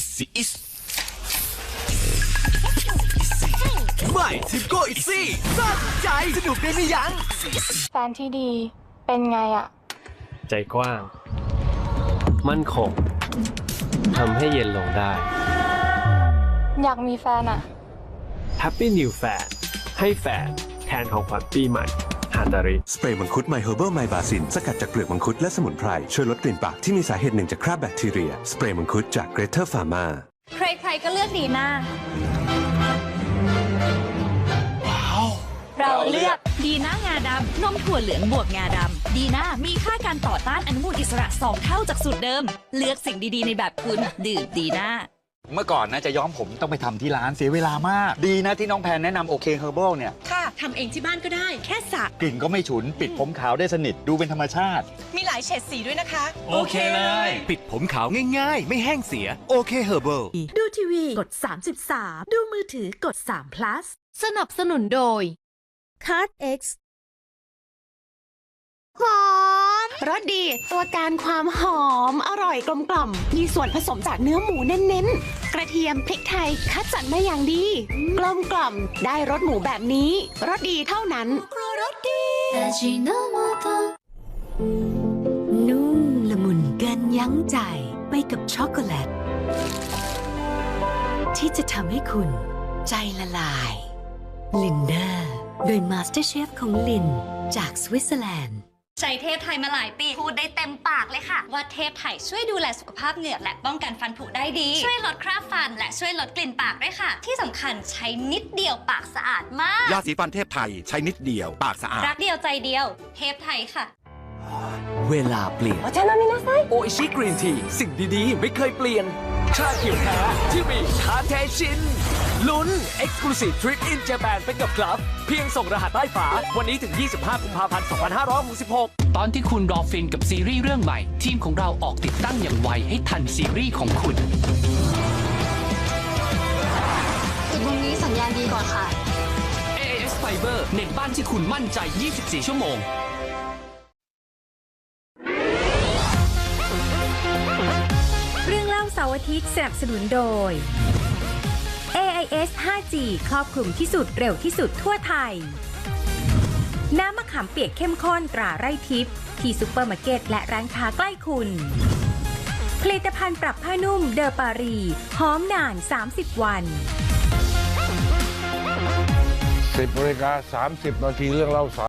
easy easy ใหม่ทิปโก้อิซี่สั้นใจสนุกได้ไม่ยั้งแฟนที่ดีเป็นไงอะใจกว้าง มั่นคงทำให้เย็นลงได้ อยากมีแฟนอะ Happy New Fan ให้แฟนแทนของขวัญปีใหม่ ฮันดาริ สเปรย์มังคุดไมเฮอร์เบิลไมบาซินสกัดจากเปลือกมังคุดและสมุนไพร ช่วยลดกลิ่นปากที่มีสาเหตุหนึ่งจากคราบแบคทีเรีย สเปรย์มังคุดจากเกรเทอร์ฟาร์มาใครๆก็เลือกดีน่าเราเลือกดีน่างาดำนมถั่วเหลืองบวกงาดำดีน่ามีค่าการต่อต้านอนุมูลอิสระสองเท่าจากสูตรเดิม เลือกสิ่งดีๆ ในแบบคุณดื่มดีน่า เมื่อก่อนนะจะย้อมผมต้องไปทำที่ร้านเสียเวลามาก ดีนะที่น้องแพนแนะนำโอเคเฮอร์เบิลเนี่ย ค่ะทำเองที่บ้านก็ได้ แค่สระกลิ่นก็ไม่ฉุน ปิดผมขาวได้สนิทดูเป็นธรรมชาติ มีหลายเฉดสีด้วยนะคะ โอเคเลย ปิดผมขาวง่ายๆ ไม่แห้งเสีย โอเคเฮอร์เบิล ดูทีวีกด 33 ดูมือถือกด3 plus สนับสนุนโดย Card X หอม รสดี ตัวการความหอม อร่อยกลมกล่อม มีส่วนผสมจากเนื้อหมูเน้นๆ กระเทียมพริกไทยคัดสรรมาอย่างดี กลมกล่อม ได้รสหมูแบบนี้รสดีเท่านั้นรสดีนุ่มละมุนเกินยั้งใจไปกับช็อกโกแลต ที่จะทำให้คุณใจละลายลินเดอร์โดยมาสเตอร์เชฟของลิน จากสวิตเซอร์แลนด์ ใช้เทพไทยมาหลายปี พูดได้เต็มปากเลยค่ะ ว่าเทพไทยช่วยดูแลสุขภาพเหงือกและป้องกันฟันผุได้ดี ช่วยลดคราบฟันและช่วยลดกลิ่นปากด้วยค่ะ ที่สำคัญใช้นิดเดียวปากสะอาดมาก ยาสีฟันเทพไทยใช้นิดเดียวปากสะอาด รักเดียวใจเดียว เทพไทยค่ะ เวลาเปลี่ยนโออิชิกรีนที สิ่งดีๆ ไม่เคยเปลี่ยน ชาเขียวแท้ที่มีทาเทชิน ลุ้น Exclusive Trip in Japan ไปกับครับ เพียงส่งรหัสใต้ฝา วันนี้ถึง 25 กุมภาพันธ์ 2566 ตอนที่คุณรอฟินกับซีรีส์เรื่องใหม่ ทีมของเราออกติดตั้งอย่างไวให้ทันซีรีส์ของคุณจุดตรงนี้สัญญาณดีก่อนค่ะ AIS Fiber เน็ตบ้านที่คุณมั่นใจ 24 ชั่วโมง ทิตย์สนับสนุนโดย AIS 5G ครอบคลุมที่สุดเร็วที่สุดทั่วไทย น้ำมะขามเปียกเข้มข้นตราไร่ทิพย์ที่ซุปเปอร์มาร์เก็ตและร้านค้าใกล้คุณ ผลิตภัณฑ์ปรับผ้านุ่มเดอปารีหอมนาน 30 วัน 10นาฬิกา30 นาทีเรื่องเล่าสา